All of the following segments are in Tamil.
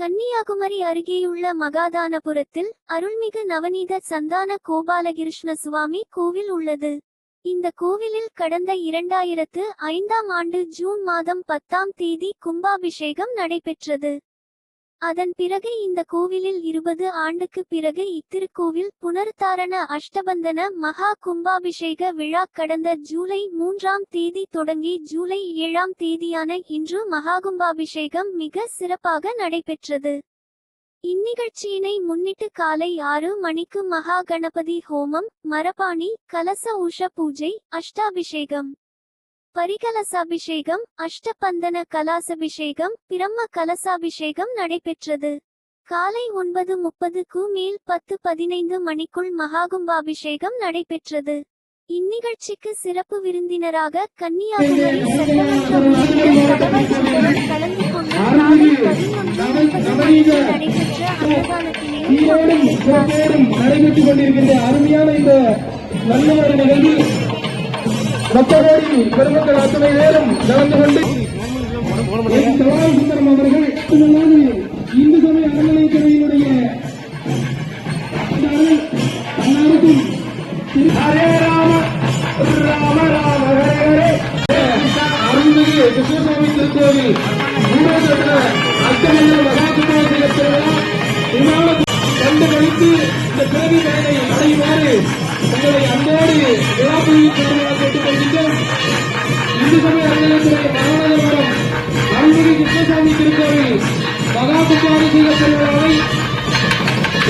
கன்னியாகுமரி அருகேயுள்ள மகாதானபுரத்தில் அருள்மிகு நவநீத சந்தான கோபாலகிருஷ்ண சுவாமி கோவில் உள்ளது. இந்த கோவிலில் கடந்த இரண்டாயிரத்து ஐந்தாம் ஆண்டு ஜூன் மாதம் பத்தாம் தேதி கும்பாபிஷேகம் நடைபெற்றது. அதன் பிறகு இந்த கோவிலில் இருபது ஆண்டுக்கு பிறகு இத்திருக்கோவில் புனர்தாரண அஷ்டபந்தன மகா கும்பாபிஷேக விழா கடந்த ஜூலை மூன்றாம் தேதி தொடங்கி ஜூலை ஏழாம் தேதியான இன்று மகாகும்பாபிஷேகம் மிக சிறப்பாக நடைபெற்றது. இந்நிகழ்ச்சியினை முன்னிட்டு காலை ஆறு மணிக்கு மகா கணபதி ஹோமம் மரபாணி கலச உஷ பூஜை அஷ்டாபிஷேகம். பரிகலசாபிஷேகம் அஷ்டபந்தன கலாசபிஷேகம் பிரம்ம கலசாபிஷேகம் நடைபெற்றது. காலை ஒன்பது முப்பதுக்கு மேல் பத்து பதினைந்து மணிக்குள் மகாகும்பாபிஷேகம் நடைபெற்றது. இந்நிகழ்ச்சிக்கு சிறப்பு விருந்தினராக கன்னியாகுமரி கலந்து கொண்டு பதினொன்று முப்பது மணிக்கு நடைபெற்ற நடைபெற்றுக் கொண்டிருக்கின்ற அருமையான இந்த நல்ல ஒரு நிகழ்வில் பக்தரோடி பெருமக்கள் அத்தனை பேரும் கலந்து கொண்டு என் தவாய் சுந்தரம் அவர்கள் இந்து சமய அறநிலையத்துறையினுடைய அனைவருக்கும் ஹரே ராம ராம ராம ஹரே அருள்மிகு கிருஷ்ணசாமி திருக்கோவில் அத்தனை அஷ்டமல்ல மகாகுமார திருவிழா விமான கண்டு கழித்து இந்த பிறவி பயனை அடையுமாறு உங்களை அன்போடு விழாக்குழுவின் திருவிழா கேட்டுக் கொள்கின்றோம். இந்து சமய அறநிலையத்துறை மகாநகரம் அருள்மிகு கிருஷ்ணசாமி திருக்கோவில் மகாகுமார திருவிழாவை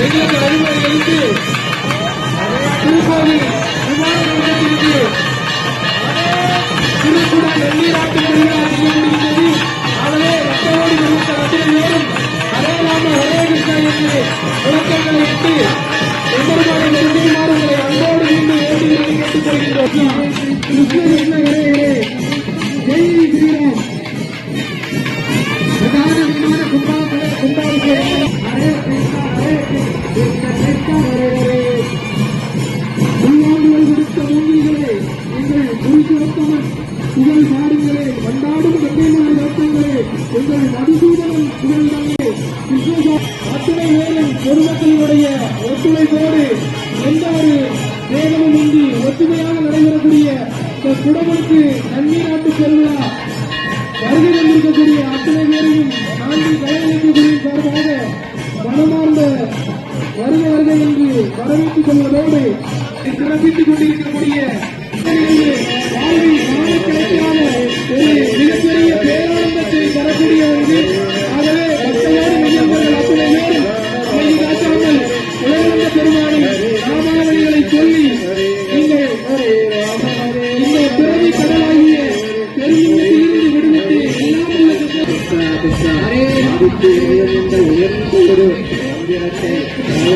எங்களுக்கு அறிவுரை அளித்து திருக்கோவில் விமான நிலையத்திற்கு திருக்குறள் வெள்ளீராட்டு திருவிழா ரத்தோடு ஹரே ராம ஹரே கிருஷ்ணா என்று இட்டு எம்பெருமானை நெருங்குமாறு வேண்டி கேட்டுக்கொள்கின்றோம் கிருஷ்ணன் என்ன ஹரே ஹரே மதுசூதனம் அத்தனை பொதுமக்களுடைய ஒத்துழைப்போடு எந்த ஒரு வேகமும் இன்றி ஒற்றுமையாக நடைபெறக்கூடிய இந்த குடமுழுக்கு நன்னீராட்டு பெருவிழா வருகை வந்திருக்கக்கூடிய அத்தனை பேரையும் நான்கு கலைஞர்களுடைய சார்பாக மனமார்ந்த வருக வருகை என்று வரவேற்றுக் கொள்வதோடு சிறப்பித்துக் கொண்டிருக்கக்கூடிய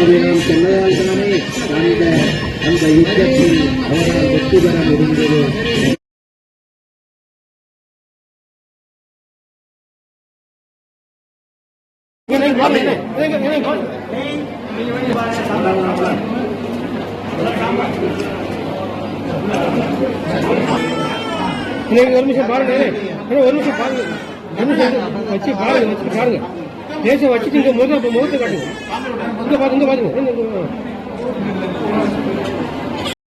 எல்லாம் சொன்னதால் தானே அந்த அந்த யுத்தத்தில் அவரால் வெற்றி பெற முடிந்தது நீங்க ஒரு நிமிஷம் பாருங்க ஒரு நிமிஷம் பாருங்க. வச்சு பாருங்க வச்சு பாருங்க. தேசம் வச்சுட்டு இங்க முதல்ல முகத்தை காட்டுங்க. இங்க பாருங்க இங்க பாருங்க.